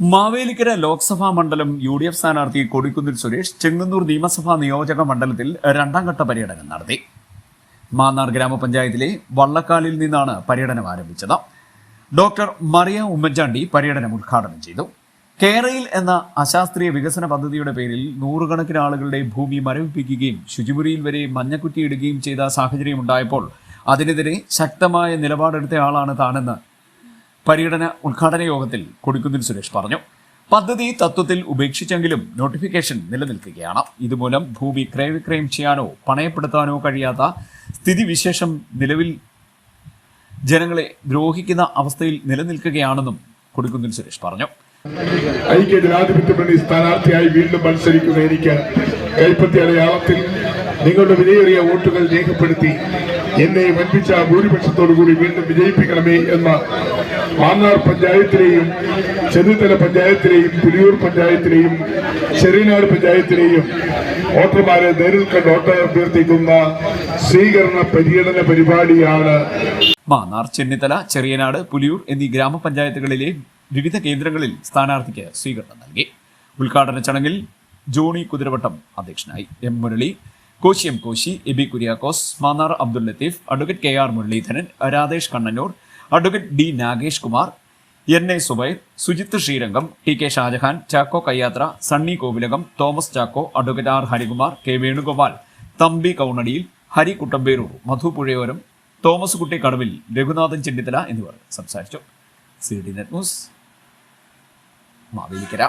മാവേലിക്കര ലോക്സഭാ മണ്ഡലം U D F സ്ഥാനാർത്ഥി കൊടിക്കുന്നിൽ സുരേഷ് ചെങ്ങന്നൂർ നിയമസഭാ നിയോജക മണ്ഡലത്തിൽ രണ്ടാം ഘട്ട പര്യടനം നടത്തി. മാന്നാർ ഗ്രാമപഞ്ചായത്തിലെ വള്ളക്കാലിൽ നിന്നാണ് പര്യടനം ആരംഭിച്ചത്. ഡോക്ടർ മറിയ ഉമ്മൻചാണ്ടി പര്യടനം ഉദ്ഘാടനം ചെയ്തു. കേരയിൽ എന്ന അശാസ്ത്രീയ വികസന പദ്ധതിയുടെ പേരിൽ നൂറുകണക്കിന് ആളുകളുടെ ഭൂമി മരവിപ്പിക്കുകയും ശുചിമുറിയിൽ വരെ മഞ്ഞക്കുറ്റിയിടുകയും ചെയ്ത സാഹചര്യമുണ്ടായപ്പോൾ അതിനെതിരെ ശക്തമായ നിലപാടെടുത്ത ആളാണ് താനെന്ന് പര്യടന ഉദ്ഘാടന യോഗത്തിൽ കൊടിക്കുന്നിൽ സുരേഷ് പറഞ്ഞു. പദ്ധതി തത്വത്തിൽ ഉപേക്ഷിച്ചെങ്കിലും നോട്ടിഫിക്കേഷൻ നിലനിൽക്കുകയാണ്. ഇതുമൂലം ഭൂമി ക്രയവിക്രയം ചെയ്യാനോ പണയപ്പെടുത്താനോ കഴിയാത്ത സ്ഥിതിവിശേഷം നിലവിൽ ജനങ്ങളെ ദ്രോഹിക്കുന്ന അവസ്ഥയിൽ നിലനിൽക്കുകയാണെന്നും കൊടിക്കുന്നിൽ സുരേഷ് പറഞ്ഞു. ഐക്യ ജനാധിപത്യ മുന്നണി സ്ഥാനാർത്ഥിയായി വീണ്ടും മത്സരിക്കുന്ന എനിക്ക് കൈപ്പത്തി അടയാളത്തിൽ നിങ്ങളുടെ വിലയേറിയ വോട്ടുകൾ രേഖപ്പെടുത്തി എന്നെ വൻപിച്ച ഭൂരിപക്ഷത്തോടുകൂടി വീണ്ടും വിജയിപ്പിക്കണമേ എന്ന മാന്നാർ പഞ്ചായത്തിലെയും ചെന്നിത്തല പഞ്ചായത്തിലെയും പുലിയൂർ പഞ്ചായത്തിലെയും ചെറിയനാട് പഞ്ചായത്തിലെയും വോട്ടർമാരെ നേരിൽ കണ്ട് വോട്ട് അഭ്യർത്ഥിക്കുന്ന സ്വീകരണ പര്യടന പരിപാടിയാണ് മാന്നാർ ചെന്നിത്തല ചെറിയനാട് പുലിയൂർ എന്നീ ഗ്രാമപഞ്ചായത്തുകളിലെ വിവിധ കേന്ദ്രങ്ങളിൽ സ്ഥാനാർത്ഥിക്ക് സ്വീകരണം നൽകി. ഉദ്ഘാടന ചടങ്ങിൽ ജോണി കുതിരവട്ടം അധ്യക്ഷനായി. M Murali Koshy M Koshy Eby Kuriakose Mannar Abdul Latheef advocate K R Muraleedharan Radhesh Kannannoor advocate D Nagesh Kumar N A Zubair Sujith Sreerangam T K Shajahan Chacko Kayyathra Sunny Kovilakam Thomas Chacko advocate R Harikumar K Venugopal Thampi കൗണടിയിൽ Hari Kuttamperoor Madhu Puzhayoram Thomas Kutty കടവിൽ രഘുനാഥൻ ചെന്നിത്തല എന്നിവർ സംസാരിച്ചു. C D net news Mavelikkara.